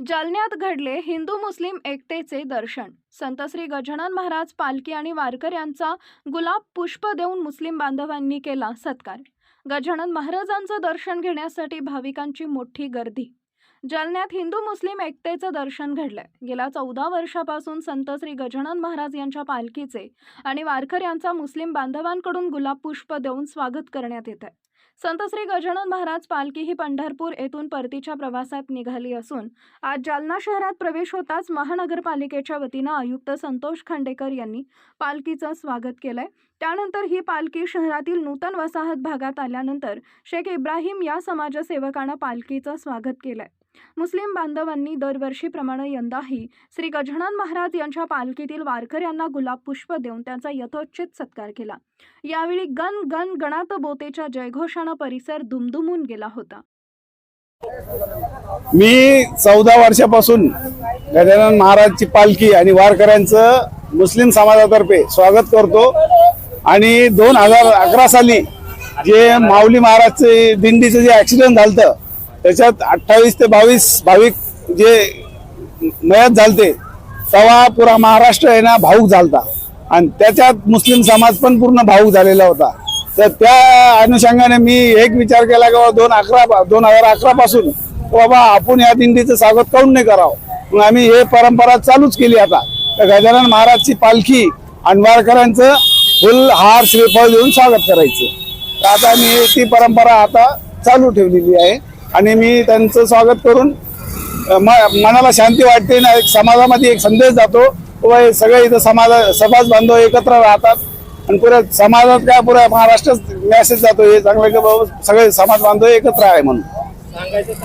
जालन्यात घडले हिंदू मुस्लिम एकतेचे दर्शन. संत श्री गजानन महाराज पालखी आणि वारकर यांचा गुलाब पुष्प देऊन मुस्लिम बांधवांनी केला सत्कार. गजानन महाराजांचं दर्शन घेण्यासाठी भाविकांची मोठी गर्दी. जालन्यात हिंदू मुस्लिम एकतेचं दर्शन घडलंय. गेल्या चौदा वर्षापासून संत श्री गजानन महाराज यांच्या पालखीचे आणि वारकऱ्यांचा मुस्लिम बांधवांकडून गुलाब पुष्प देऊन स्वागत करण्यात येत आहे संत श्री गजानन महाराज पालखी ही पंढरपूर येथून परतीच्या प्रवासात निघाली असून आज जालना शहरात प्रवेश होताच महानगरपालिकेच्या वतीनं आयुक्त संतोष खांडेकर यांनी पालखीचं स्वागत केलंय. त्यानंतर ही पालखी शहरातील नूतन वसाहत भागात आल्यानंतर शेख इब्राहिम या समाजसेवकानं पालखीचं स्वागत केलंय. मुस्लिम बांधवांनी दरवर्षीप्रमाणे यंदाही श्री गजानन महाराज यांच्या पालखीतील वारकऱ्यांना गुलाब पुष्प देऊन त्यांचा यथोचित सत्कार केला. यावेळी गण गण गणात बोतेच्या जयघोषानं परिसर दुमदुमून गेला होता. मी चौदा वर्षापासून गजानन महाराजची पालखी आणि वारकऱ्यांचं मुस्लिम समाजातर्फे स्वागत करतो. आणि दोन हजार अकरा साली जे माऊली महाराजचे दिंडीचं जे ऍक्सिडेंट झालं त्याच्यात अठ्ठावीस ते बावीस भाविक जे मयत झालते तेव्हा पुरा महाराष्ट्र आहे ना भाऊक झालता. आणि त्याच्यात मुस्लिम समाज पण पूर्ण भाऊक झालेला होता. तर त्या अनुषंगाने मी एक विचार केला की बाबा दोन अकरा दोन हजार अकरा पासून बाबा आपण या दिंडीचं स्वागत काऊन नाही करावं? मग आम्ही हे परंपरा चालूच केली आता. तर गजानन महाराजची पालखी आणि वारकऱ्यांचं फुल हार श्रीफळ देऊन स्वागत करायचं. तर आता मी ती परंपरा आता चालू ठेवलेली आहे. आणि मी त्यांचं स्वागत करून म- मनाला शांती वाटते ना एक समाजामध्ये एक संदेश जातो व हे सगळे इथं समाज समाज बांधव एकत्र राहतात. आणि पुऱ्या समाजात काय पुऱ्या महाराष्ट्रात मेसेज जातो हे चांगलं की बाबा सगळे समाज बांधव एकत्र आहे म्हणून.